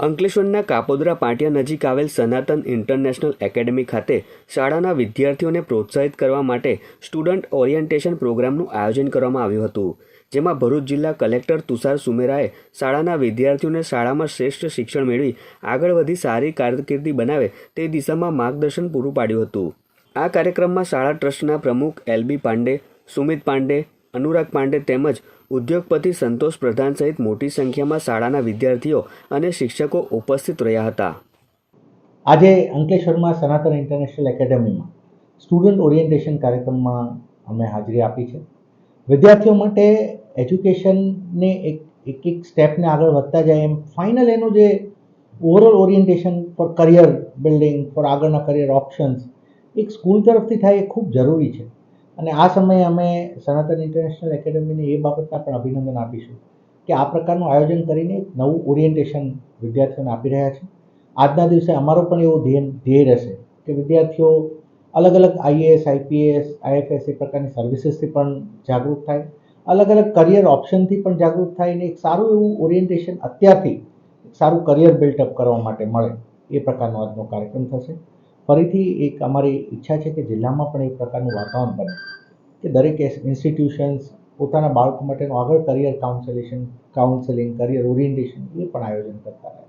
અંકલેશ્વરના કાપોદરા પાટિયા નજીક આવેલ સનાતન ઇન્ટરનેશનલ એકેડેમી ખાતે શાળાના વિદ્યાર્થીઓને પ્રોત્સાહિત કરવા માટે સ્ટુડન્ટ ઓરિએન્ટેશન પ્રોગ્રામનું આયોજન કરવામાં આવ્યું હતું, જેમાં ભરૂચ જિલ્લા કલેક્ટર તુષાર સુમેરાએ શાળાના વિદ્યાર્થીઓને શાળામાં શ્રેષ્ઠ શિક્ષણ મેળવી આગળ વધી સારી કારકિર્દી બનાવે તે દિશામાં માર્ગદર્શન પૂરું પાડ્યું હતું. આ કાર્યક્રમમાં શાળા ટ્રસ્ટના પ્રમુખ એલબી પાંડે, સુમિત પાંડે અનુરાગ પાંડે તેમજ ઉદ્યોગપતિ સંતોષ પ્રધાન સહિત મોટી સંખ્યામાં શાળાના વિદ્યાર્થીઓ અને શિક્ષકો ઉપસ્થિત રહ્યા હતા. આજે અંકલેશ્વરમાં સનાતન ઇન્ટરનેશનલ એકેડેમીમાં સ્ટુડન્ટ ઓરિએન્ટેશન કાર્યક્રમમાં અમે હાજરી આપી છે. વિદ્યાર્થીઓ માટે એજ્યુકેશનને એક એક એક સ્ટેપને આગળ વધતા જાય એમ ફાઇનલ એનું જે overall orientation for career building, for આગળના કરિયર ઓપ્શન્સ, એક સ્કૂલ તરફથી થાય એ ખૂબ જરૂરી છે. અને આ સમયે અમે સનાતન ઇન્ટરનેશનલ એકેડેમીને એ બાબતના પણ અભિનંદન આપીશું કે આ પ્રકારનું આયોજન કરીને નવું ઓરિએન્ટેશન વિદ્યાર્થીઓને આપી રહ્યા છે. આજના દિવસે અમારો પણ એવો ધ્યેય ધ્યેય રહેશે કે વિદ્યાર્થીઓ અલગ અલગ આઈએએસ આઈપીએસ આઈએફએસ એ પ્રકારની સર્વિસીસથી પણ જાગૃત થાય, અલગ અલગ કરિયર ઓપ્શનથી પણ જાગૃત થાય અને એક સારું એવું ઓરિએન્ટેશન અત્યારથી સારું કરિયર બિલ્ટઅપ કરવા માટે મળે એ પ્રકારનો આજનો કાર્યક્રમ થશે. ફરીથી એક અમારી ઈચ્છા છે કે જિલ્લામાં પણ એક પ્રકારનું વાતાવરણ બને, કે દરેક ઇન્સ્ટિટ્યુશન્સ પોતાના બાળકો માટેનું આગળ career counselation counselling career orientation એ પણ આયોજન કરતા રહે.